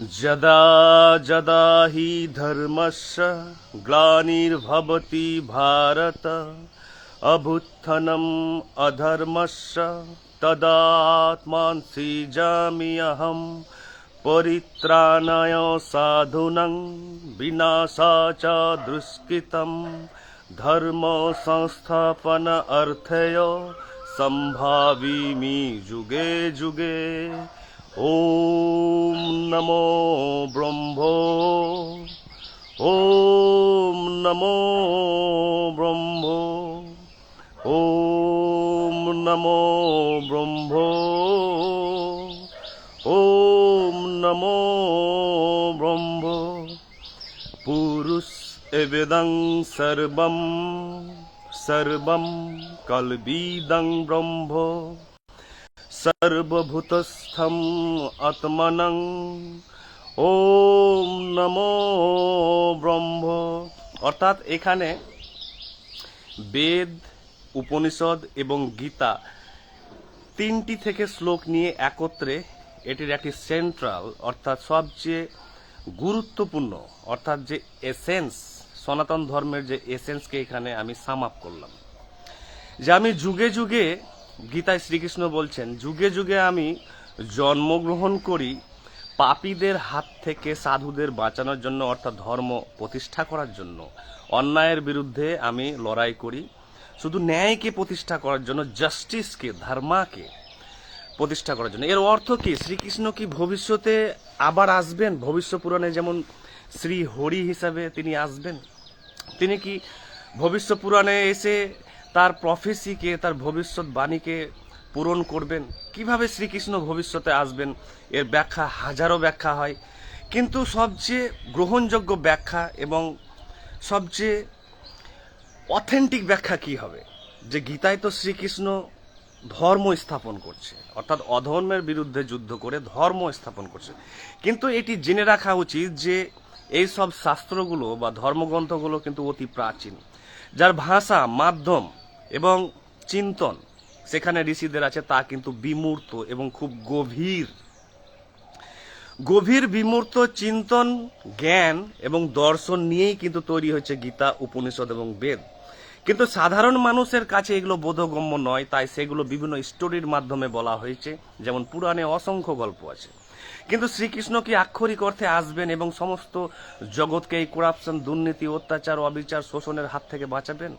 जदा जदा हि धर्मस्य ग्लानिर्भवति भारत, अभुत्थनम् अधर्मस्य तदात्मान् सृजामि अहं परित्राणाय साधूनं विनाशा च दुष्कृतं धर्मसंस्थापन अर्थय सम्भावीमि जुगे युगे ওম নমো ব্রহ্ম। ওম নমো ব্রহ্ম। ওম নমো ব্রহ্ম। ওম নমো ব্রহ্ম। পুরুষ এবেদং সর্বম। সর্বম কলবিদং ব্রহ্ম। সর্বভূতস্থম আত্মনং ওম নমো ব্রহ্ম অর্থাৎ এখানে বেদ উপনিষদ এবং গীতা তিনটি থেকে শ্লোক নিয়ে একত্রে এটির একটি সেন্ট্রাল অর্থাৎ সবচেয়ে গুরুত্বপূর্ণ, অর্থাৎ যে এসেন্স সনাতন ধর্মের যে এসেন্সকে এখানে আমি সাম আপ করলাম। যে আমি যুগে যুগে গীতায় শ্রীকৃষ্ণ বলছেন, যুগে যুগে আমি জন্মগ্রহণ করি পাপীদের হাত থেকে সাধুদের বাঁচানোর জন্য, অর্থাৎ ধর্ম প্রতিষ্ঠা করার জন্য। অন্যায়ের বিরুদ্ধে আমি লড়াই করি। শুধু ন্যায়কে প্রতিষ্ঠা করার জন্য, জাস্টিসকে, ধর্মাকে প্রতিষ্ঠা করার জন্য। এর অর্থ কি? শ্রীকৃষ্ণ কি ভবিষ্যতে আবার আসবেন? ভবিষ্য পুরাণে যেমন শ্রী হরি হিসাবে তিনি আসবেন। তিনি কি ভবিষ্য পুরাণে এসে তার প্রফেসিকে তার ভবিষ্যৎ বাণীকে পূরণ করবেন। কীভাবে শ্রীকৃষ্ণ ভবিষ্যতে আসবেন? এর ব্যাখ্যা, হাজারো ব্যাখ্যা হয়। কিন্তু সবচেয়ে গ্রহণযোগ্য ব্যাখ্যা এবং সবচেয়ে অথেন্টিক ব্যাখ্যা কি হবে? যে গীতায় তো শ্রীকৃষ্ণ ধর্ম স্থাপন করছে। অর্থাৎ অধর্মের বিরুদ্ধে যুদ্ধ করে ধর্ম স্থাপন করছে। কিন্তু এটি জেনে রাখা উচিত যে এই সব শাস্ত্রগুলো বা ধর্মগ্রন্থগুলো কিন্তু অতি প্রাচীন। যার ভাষা, মাধ্যম এবং চিন্তন, সেখানে ঋষিদের আছে, তা কিন্তু বিমূর্ত এবং খুব গভীর। গভীর, বিমূর্ত, চিন্তন, জ্ঞান এবং দর্শন নিয়েই কিন্তু তৈরি হয়েছে গীতা, উপনিষদ এবং বেদ। কিন্তু সাধারণ মানুষের কাছে এগুলো বোধগম্য নয়, তাই সেগুলো বিভিন্ন স্টোরির মাধ্যমে বলা হয়েছে, যেমন পুরাণে অসংখ্য গল্প আছে। কিন্তু শ্রীকৃষ্ণ কি আক্ষরিক অর্থে আসবেন এবং সমস্ত জগৎকে এই করাপশন, দুর্নীতি, অত্যাচার, অবিচার, শোষণের হাত থেকে বাঁচাবেন?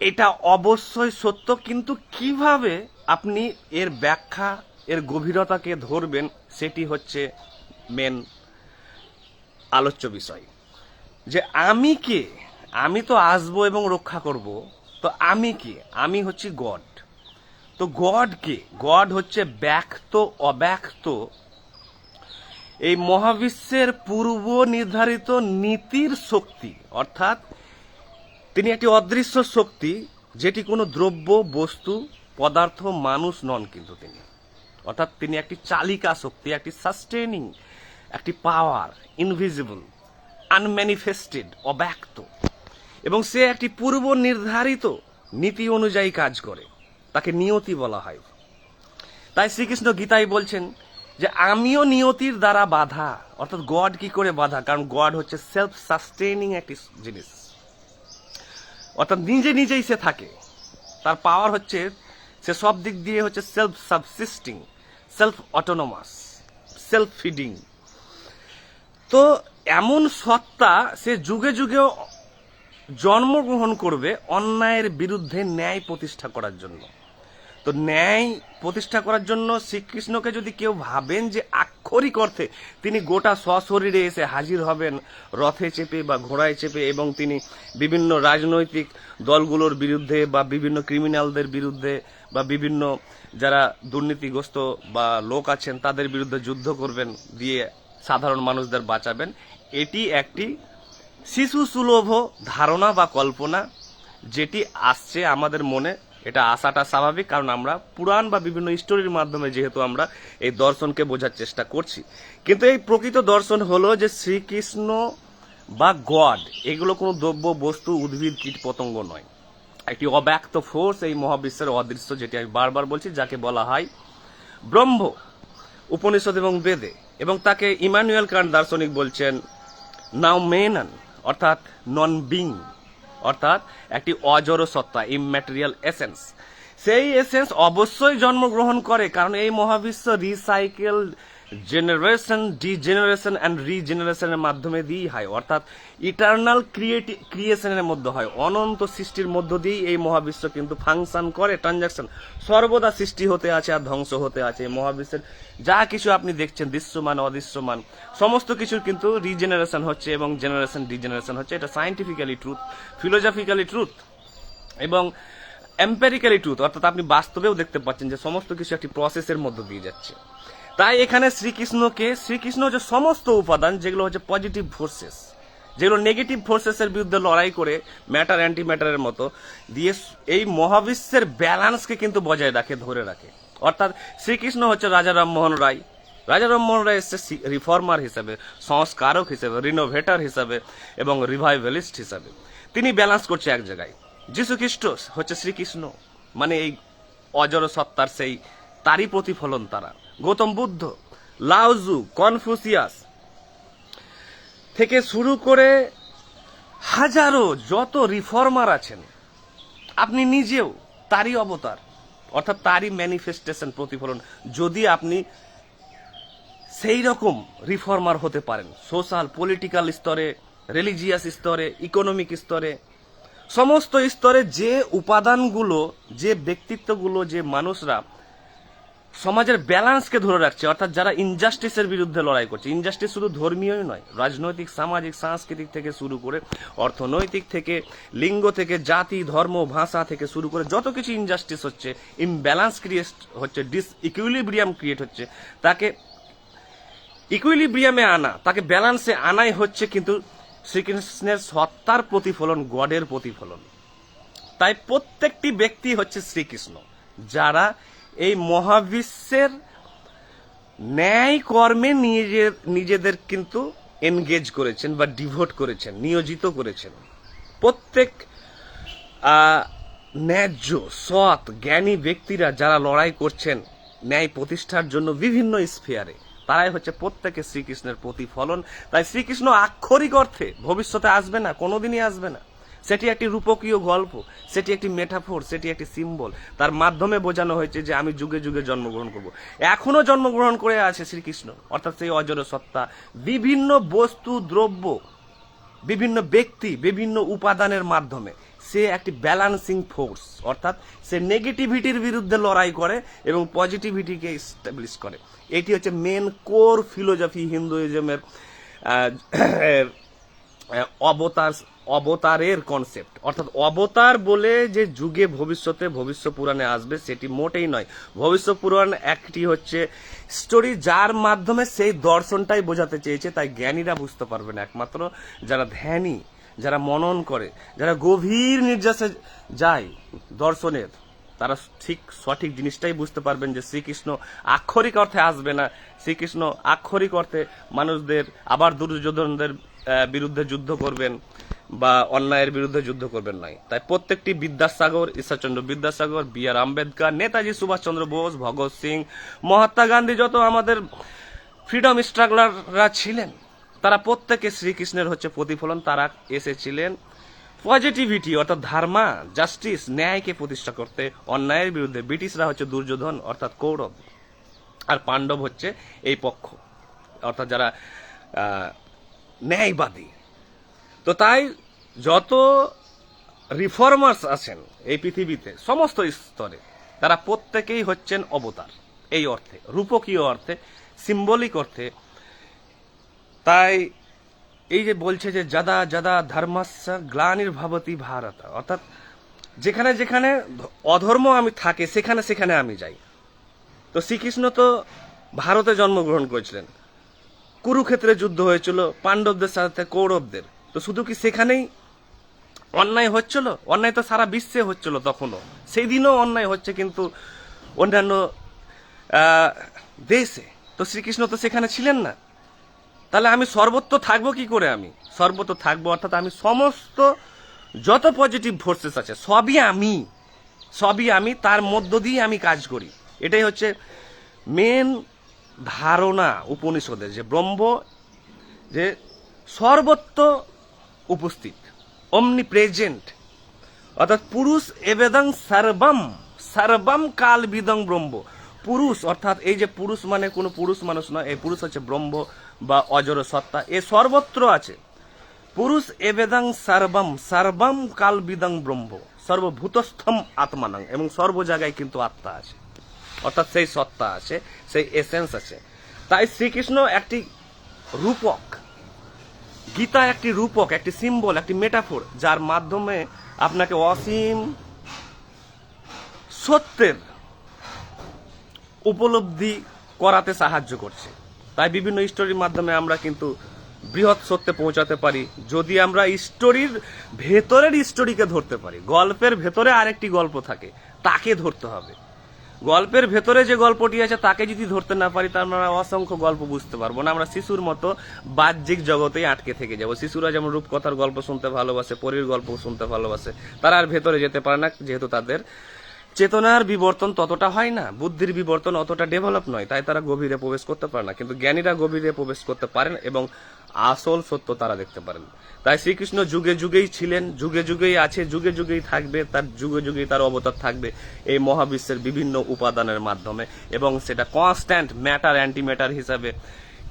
এটা অবশ্যই সত্য, কিন্তু কীভাবে আপনি এর ব্যাখ্যা, এর গভীরতাকে ধরবেন সেটি হচ্ছে মেন আলোচ্য বিষয়। যে আমি কে? আমি তো আসব এবং রক্ষা করব। তো আমি কে? আমি হচ্ছি গড। তো গড কে? গড হচ্ছে ব্যক্ত, অব্যক্ত। এই মহাবিশ্বের পূর্ব নির্ধারিত নীতির শক্তি, অর্থাৎ তিনি একটি অদৃশ্য শক্তি, যেটি কোনো দ্রব্য, বস্তু, পদার্থ, মানুষ নন কিন্তু তিনি। অর্থাৎ তিনি একটি চালিকা শক্তি, একটি সাস্টেনিং একটি পাওয়ার ইনভিজিবল আনম্যানিফেস্টেড অব্যক্ত। এবং সে একটি পূর্ব নির্ধারিত নীতি অনুযায়ী কাজ করে, তাকে নিয়তি বলা হয়। তাই শ্রীকৃষ্ণ গীতাই বলছেন যে, আমিও নিয়তির দ্বারা বাধা, অর্থাৎ গড কি করে বাধা? কারণ গড হচ্ছে সেলফ সাস্টেনিং একটি জিনিস। অর্থাৎ নিজে নিজেই সে থাকে। তার পাওয়ার হচ্ছে, সে সব দিক দিয়ে হচ্ছে self subsisting self autonomous self feeding তো এমন সত্তা সে যুগে যুগেও জন্মগ্রহণ করবে অন্যায়ের বিরুদ্ধে ন্যায় প্রতিষ্ঠা করার জন্য। তো ন্যায় প্রতিষ্ঠা করার জন্য শ্রীকৃষ্ণকে যদি কেউ ভাবেন যে আক্ষরিক অর্থে তিনি গোটা সশরীরে এসে হাজির হবেন, রথে চেপে বা ঘোড়ায় চেপে এবং তিনি বিভিন্ন রাজনৈতিক দলগুলোর বিরুদ্ধে বা বিভিন্ন ক্রিমিনালদের বিরুদ্ধে বা বিভিন্ন যারা দুর্নীতিগ্রস্ত বা লোক আছেন তাদের বিরুদ্ধে যুদ্ধ করবেন, দিয়ে সাধারণ মানুষদের বাঁচাবেন, এটি একটি শিশু সুলভ ধারণা বা কল্পনা যেটি আসছে আমাদের মনে এটা আসাটা স্বাভাবিক, কারণ আমরা পুরাণ বা বিভিন্ন স্টোরির মাধ্যমে যেহেতু আমরা এই দর্শনকে বোঝার চেষ্টা করছি। কিন্তু এই প্রকৃত দর্শন হলো যে শ্রীকৃষ্ণ বা গড, এগুলো কোনো দ্রব্য, বস্তু, উদ্ভিদ, কীট, পতঙ্গ নয়। একটি অব্যক্ত ফোর্স এই মহাবিশ্বের অদৃশ্য, যেটি আমি বারবার বলছি, যাকে বলা হয় ব্রহ্ম, উপনিষদ এবং বেদে। এবং তাকে ইমানুয়েল কান্ট দার্শনিক বলছেন নাও মেনান অর্থাৎ নন বিং অর্থাৎ একটি অজর সত্তা ইম্যাটেরিয়াল এসেন্স সেই এসেন্স অবশ্যই জন্মগ্রহণ করে, কারণ এই মহাবিশ্ব রিসাইকেল জেনারেশন ডিজেনারেশন অ্যান্ড রিজেনারেশনের মাধ্যমে দিয়েই হয়। অর্থাৎ ইটার্নাল ক্রিয়েটি ক্রিয়েশনের মধ্যে হয়। অনন্ত সৃষ্টির মধ্য দিয়েই এই মহাবিশ্ব কিন্তু ফাংশন করে ট্রানজাকশন সর্বদা সৃষ্টি হতে আছে আর ধ্বংস হতে আছে মহাবিশ্বের। যা কিছু আপনি দেখছেন, দৃশ্যমান, অদৃশ্যমান, সমস্ত কিছুর কিন্তু রিজেনারেশন হচ্ছে এবং জেনারেশন ডিজেনারেশন হচ্ছে। এটা সাইন্টিফিক্যালি ট্রুথ ফিলোজফিক্যালি ট্রুথ এবং এম্পেরিক্যালি ট্রুথ অর্থাৎ আপনি বাস্তবেও দেখতে পাচ্ছেন যে সমস্ত কিছু একটি প্রসেসের মধ্য দিয়ে যাচ্ছে। তাই এখানে শ্রীকৃষ্ণকে, শ্রীকৃষ্ণ হচ্ছে সমস্ত উপাদান, যেগুলো হচ্ছে পজিটিভ ফোর্সেস যেগুলো নেগেটিভ ফোর্সেসের বিরুদ্ধে লড়াই করে ম্যাটার অ্যান্টি ম্যাটারের মতো, দিয়ে এই মহাবিশ্বের ব্যালেন্সকে কিন্তু বজায় রাখে, ধরে রাখে। অর্থাৎ শ্রীকৃষ্ণ হচ্ছে রাজা রামমোহন রায়। রাজা রামমোহন রায় এসছে রিফর্মার হিসেবে, সংস্কারক হিসেবে রিনোভেটর হিসেবে এবং রিভাইভালিস্ট হিসেবে। তিনি ব্যালেন্স করছে এক জায়গায়। যীশু খ্রিস্ট হচ্ছে শ্রীকৃষ্ণ। মানে এই অজর সত্তার সেই তারই প্রতিফলন তারা। গৌতম বুদ্ধ লাউজু কনফুসিয়াস থেকে শুরু করে হাজারো যত রিফর্মার আছেন, আপনি নিজেও তারই অবতার, অর্থাৎ তারই ম্যানিফেস্টেশন প্রতিফলন, যদি আপনি সেই রকম রিফর্মার হতে পারেন সোশ্যাল পলিটিক্যাল স্তরে রিলিজিয়াস স্তরে ইকোনমিক স্তরে, সমস্ত স্তরে যে উপাদানগুলো, যে ব্যক্তিত্বগুলো, যে মানুষরা সমাজের ব্যালেন্সকে ধরে রাখছে, অর্থাৎ যারা ইনজাস্টিসের বিরুদ্ধে লড়াই করছে। ইনজাস্টিস শুধু ধর্মীয়ই নয়, রাজনৈতিক, সামাজিক, সাংস্কৃতিক থেকে শুরু করে অর্থনৈতিক থেকে, লিঙ্গ থেকে, জাতি, ধর্ম, ভাষা থেকে শুরু করে যত কিছু ইনজাস্টিস হচ্ছে ইমব্যালেন্স ক্রিয়েট হচ্ছে ডিস ইকুইলিব্রিয়াম ক্রিয়েট হচ্ছে, তাকে ইকুইলিব্রিয়ামে আনা, তাকে ব্যালেন্সে আনাই হচ্ছে কিন্তু শ্রীকৃষ্ণের সত্তার প্রতিফলন, গডের প্রতিফলন। তাই প্রত্যেকটি ব্যক্তি হচ্ছে শ্রীকৃষ্ণ, যারা এই মহাবিশ্বের ন্যায় কর্মে নিজের নিজেদের কিন্তু এনগেজ করেছেন বা ডিভোট করেছেন, নিয়োজিত করেছেন। প্রত্যেক ন্যায্য, সৎ, জ্ঞানী ব্যক্তিরা যারা লড়াই করছেন ন্যায় প্রতিষ্ঠার জন্য বিভিন্ন স্ফিয়ারে তারাই হচ্ছে প্রত্যেকে শ্রীকৃষ্ণের প্রতিফলন। তাই শ্রীকৃষ্ণ আক্ষরিক অর্থে ভবিষ্যতে আসবে না, কোনোদিনই আসবে না। সেটি একটি রূপকীয় গল্প, সেটি একটি মেটাফোর সেটি একটি সিম্বল তার মাধ্যমে বোঝানো হয়েছে যে আমি যুগে যুগে জন্মগ্রহণ করব। এখনও জন্মগ্রহণ করে আছে শ্রীকৃষ্ণ, অর্থাৎ সেই অজর সত্তা। বিভিন্ন বস্তু, দ্রব্য, বিভিন্ন ব্যক্তি, বিভিন্ন উপাদানের মাধ্যমে সে একটি ব্যালান্সিং ফোর্স অর্থাৎ সে নেগেটিভিটির বিরুদ্ধে লড়াই করে এবং পজিটিভিটিকে এস্টাবলিশ করে। এটি হচ্ছে মেন কোর ফিলোজফি হিন্দুইজমের অবতার, অবতারের কনসেপ্ট অর্থাৎ অবতার বলে যে যুগে ভবিষ্যতে ভবিষ্য পুরাণে আসবে, সেটি মোটেই নয়। ভবিষ্য পুরাণ একটি হচ্ছে স্টোরি যার মাধ্যমে সেই দর্শনটাই বোঝাতে চেয়েছে, তাই জ্ঞানীরা বুঝতে পারবেন একমাত্র যারা ধ্যানী, যারা মনন করে, যারা গভীর নির্যাসে যায় দর্শনের, তারা ঠিক সঠিক জিনিসটাই বুঝতে পারবেন যে শ্রীকৃষ্ণ আক্ষরিক অর্থে আসবে না। শ্রীকৃষ্ণ আক্ষরিক অর্থে মানুষদের, আবার দুর্যোধনদের বিরুদ্ধে যুদ্ধ করবেন বা অন্যায়ের বিরুদ্ধে যুদ্ধ করবেন নাই। তাই প্রত্যেকটি বিদ্যাসাগর, ঈশ্বরচন্দ্র বিদ্যাসাগর, বি আর আম্বেদকর, নেতাজি সুভাষচন্দ্র বোস, ভগৎ সিং, মহাত্মা গান্ধী যত আমাদের ফ্রিডম স্ট্রাগলাররা ছিলেন, তারা প্রত্যেকে শ্রীকৃষ্ণের হচ্ছে প্রতিফলন, তারা এসেছিলেন পজিটিভিটি, অর্থাৎ ধার্মা, জাস্টিস, ন্যায়কে প্রতিষ্ঠা করতে, অন্যায়ের বিরুদ্ধে ব্রিটিশরা হচ্ছে দুর্যোধন, অর্থাৎ কৌরব, আর পাণ্ডব হচ্ছে এই পক্ষ, অর্থাৎ যারা ন্যায়বাদী। তো তাই যত রিফর্মার্স আছেন এই পৃথিবীতে, সমস্ত স্তরে, তারা প্রত্যেকেই হচ্ছেন অবতার। এই অর্থে, রূপকীয় অর্থে সিম্বলিক অর্থে। তাই এই যে বলছে যে যাদা যাদা ধর্মাস্য গ্লানির ভাবতি ভারত, অর্থাৎ যেখানে যেখানে অধর্ম আমি থাকে, সেখানে সেখানে আমি যাই। তো শ্রীকৃষ্ণ তো ভারতে জন্মগ্রহণ করেছিলেন। কুরুক্ষেত্রে যুদ্ধ হয়েছিল, পাণ্ডবদের সাথে, কৌরবদের। তো শুধু কি সেখানেই অন্যায় হচ্ছিল? অন্যায় তো সারা বিশ্বে হচ্ছিল তখনও। সেই দিনও অন্যায় হচ্ছে কিন্তু অন্যান্য দেশে। তো শ্রীকৃষ্ণ তো সেখানে ছিলেন না। তাহলে আমি সর্বত্র থাকব কি করে আমি? সর্বত্র থাকব, অর্থাৎ আমি সমস্ত যত পজিটিভ ফোর্সেস আছে, সবই আমি সবই আমি, তার মধ্য দিয়ে আমি কাজ করি। এটাই হচ্ছে মেন ধারণা উপনিষদের যে ব্রহ্ম যে সর্বত্র উপস্থিত অমনি প্রেজেন্ট অর্থাৎ পুরুষ এবেদং সর্বম সর্বম কাল বিদং ব্রহ্ম। পুরুষ, অর্থাৎ এই যে পুরুষ মানে কোনো পুরুষ মানুষ নয়, এই পুরুষ হচ্ছে ব্রহ্ম বা অজর সত্তা, এ সর্বত্র আছে। পুরুষ এবেদং সর্বম সর্বম কাল বিদং ব্রহ্ম, সর্বভূতস্থম আত্মানং, এবং সর্ব জায়গায় কিন্তু আত্মা আছে। অর্থাৎ সেই সত্তা আছে, সেই এসেন্স আছে। তাই শ্রীকৃষ্ণ একটি রূপক, গীতা একটি রূপক, একটি সিম্বল একটি মেটাফোর যার মাধ্যমে আপনাকে অসীম সত্যের উপলব্ধি করাতে সাহায্য করছে। তাই বিভিন্ন স্টোরির মাধ্যমে আমরা কিন্তু বৃহৎ সত্যে পৌঁছাতে পারি। যদি আমরা স্টোরির ভেতরের স্টোরিকে ধরতে পারি, গল্পের ভেতরে আরেকটি গল্প থাকে, তাকে ধরতে হবে। গল্পের ভেতরে যে গল্পটি আছে, তাকে যদি ধরতে না পারি তার আমরা অসংখ্য গল্প বুঝতে পারব না। আমরা শিশুর মতো বাহ্যিক জগতেই আটকে থেকে যাব। শিশুরা যেমন রূপকথার গল্প শুনতে ভালোবাসে, পরীর গল্প শুনতে ভালোবাসে, তারা আর ভেতরে যেতে পারে না, যেহেতু তাদের চেতনার বিবর্তন ততটা হয় না, বুদ্ধির বিবর্তন অতটা ডেভেলপ নয়, তাই তারা গভীরে প্রবেশ করতে পারে না। কিন্তু জ্ঞানীরা গভীরে প্রবেশ করতে পারেন এবং আসল সত্য তারা দেখতে পারেন। তাই শ্রীকৃষ্ণ যুগে যুগেই ছিলেন, যুগে যুগেই আছে, যুগে যুগেই থাকবে, তার যুগে যুগেই তার অবতার থাকবে এই মহাবিশ্বের বিভিন্ন উপাদানের মাধ্যমে এবং সেটা কনস্ট্যান্ট ম্যাটার অ্যান্টি ম্যাটার হিসাবে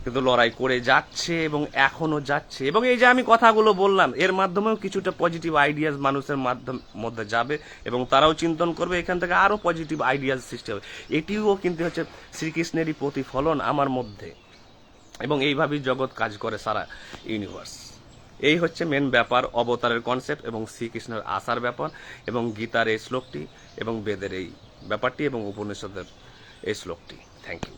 কিন্তু লড়াই করে যাচ্ছে এবং এখনও যাচ্ছে। এবং এই যে আমি কথাগুলো বললাম, এর মাধ্যমেও কিছুটা পজিটিভ আইডিয়াস মানুষের মাধ্যম, মধ্যে যাবে এবং তারাও চিন্তন করবে, এখান থেকে আরও পজিটিভ আইডিয়াস সৃষ্টি হবে। এটিও কিন্তু হচ্ছে শ্রীকৃষ্ণেরই প্রতিফলন আমার মধ্যে। এবং এইভাবেই জগৎ কাজ করে সারা ইউনিভার্স এই হচ্ছে মেন ব্যাপার, অবতারের কনসেপ্ট এবং শ্রীকৃষ্ণের আসার ব্যাপার এবং গীতার এই শ্লোকটি এবং বেদের এই ব্যাপারটি এবং উপনিষদের এই শ্লোকটি। Thank you